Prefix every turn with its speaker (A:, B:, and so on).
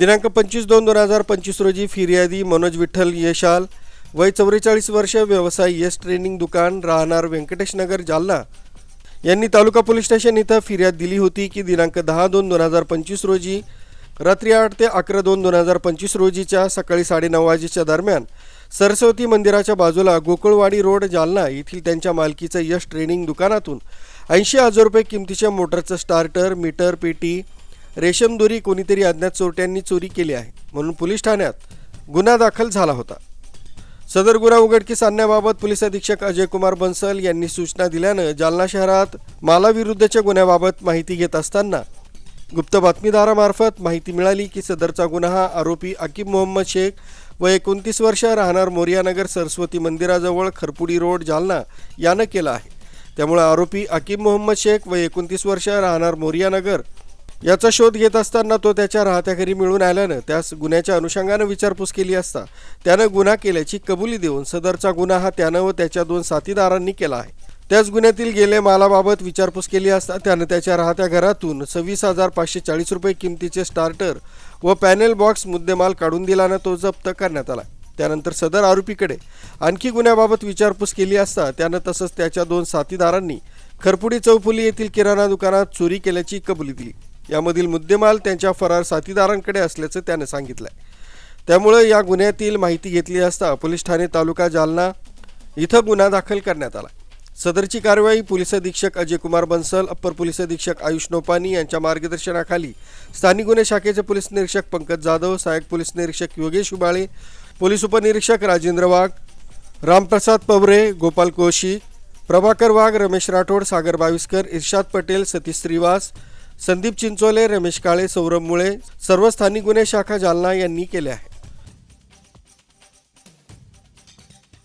A: दिनांक पंचवीस दोन दोन हजार पंचवीस रोजी फिर्यादी मनोज विठ्ठल यशाल वय चौवेचाळीस वर्ष व्यवसाय यश ट्रेनिंग दुकान राहणार व्यंकटेशनगर जालना. यांनी तालुका पोलीस स्टेशन इथं फिर्याद दिली होती की दिनांक दहा दोन दोन हजार पंचवीस रोजी रात्री आठ ते अकरा दोन दोन हजार पंचवीस रोजीच्या सकाळी साडेनऊ वाजेच्या दरम्यान सरस्वती मंदिराच्या बाजूला गोकुळवाडी रोड जालना येथील त्यांच्या मालकीचं यश ट्रेनिंग दुकानातून ऐंशी हजार रुपये किमतीच्या मोटरचं स्टार्टर मीटर पेटी रेशम दोरी कोणीतरी अज्ञात चोरट्यांनी चोरी केली आहे म्हणून पोलीस ठाण्यात गुन्हा दाखल झाला होता. सदर गुन्हा उघडकीस आणण्याबाबत पोलीस अधीक्षक अजय कुमार बन्सल यांनी सूचना दिल्यानं जालना शहरात मालाविरुद्धच्या गुन्ह्याबाबत माहिती घेत असताना गुप्त बातमीदारामार्फत माहिती मिळाली की सदरचा गुन्हा आरोपी अकीब मोहम्मद शेख व एकोणतीस वर्ष राहणार मोरियानगर सरस्वती मंदिराजवळ खरपुडी रोड जालना यानं केला आहे. त्यामुळे आरोपी अकीब मोहम्मद शेख व एकोणतीस वर्ष राहणार मोरियानगर याचा शोध घेत असताना तो त्याच्या राहत्या घरी मिळून आल्यानं त्यास गुन्ह्याच्या अनुषंगानं विचारपूस केली असता. त्यानं गुन्हा केल्याची कबुली देऊन सदरचा गुन्हा हा त्यानं व त्याच्या दोन साथीदारांनी केला आहे. त्याच गुन्ह्यातील गेले मालाबाबत विचारपूस केली असता त्यानं त्याच्या राहत्या घरातून सव्वीस हजार पाचशे चाळीस रुपये किमतीचे स्टार्टर व पॅनेल बॉक्स मुद्देमाल काढून दिल्यानं तो जप्त करण्यात आला. त्यानंतर सदर आरोपीकडे आणखी गुन्ह्याबाबत विचारपूस केली असता त्यानं तसंच त्याच्या दोन साथीदारांनी खरपुडी चौफुली येथील किराणा दुकानात चोरी केल्याची कबुली दिली. यामधील मुद्देमाल त्यांच्या फरार साथीदारांकडे असल्याचं त्यानं सांगितलंय. त्यामुळे या गुन्ह्यातील माहिती घेतली असता पोलीस ठाणे तालुका जालना इथं गुन्हा दाखल करण्यात आला. सदरची कारवाई पोलीस अधीक्षक अजय कुमार बन्सल अप्पर पोलीस अधीक्षक आयुष नोपानी यांच्या मार्गदर्शनाखाली स्थानिक गुन्हे शाखेचे पोलीस निरीक्षक पंकज जाधव सहाय्यक पोलीस निरीक्षक योगेश उबाळे पोलीस उपनिरीक्षक राजेंद्र वाघ रामप्रसाद पवरे गोपाल कोशी प्रभाकर वाघ रमेश राठोड सागर बाविस्कर इर्शाद पटेल सतीश श्रीवास संदीप चिंचोले रमेश काळे सौरभ मुळे सर्व स्थानिक गुन्हे शाखा जालना यांनी केले आहे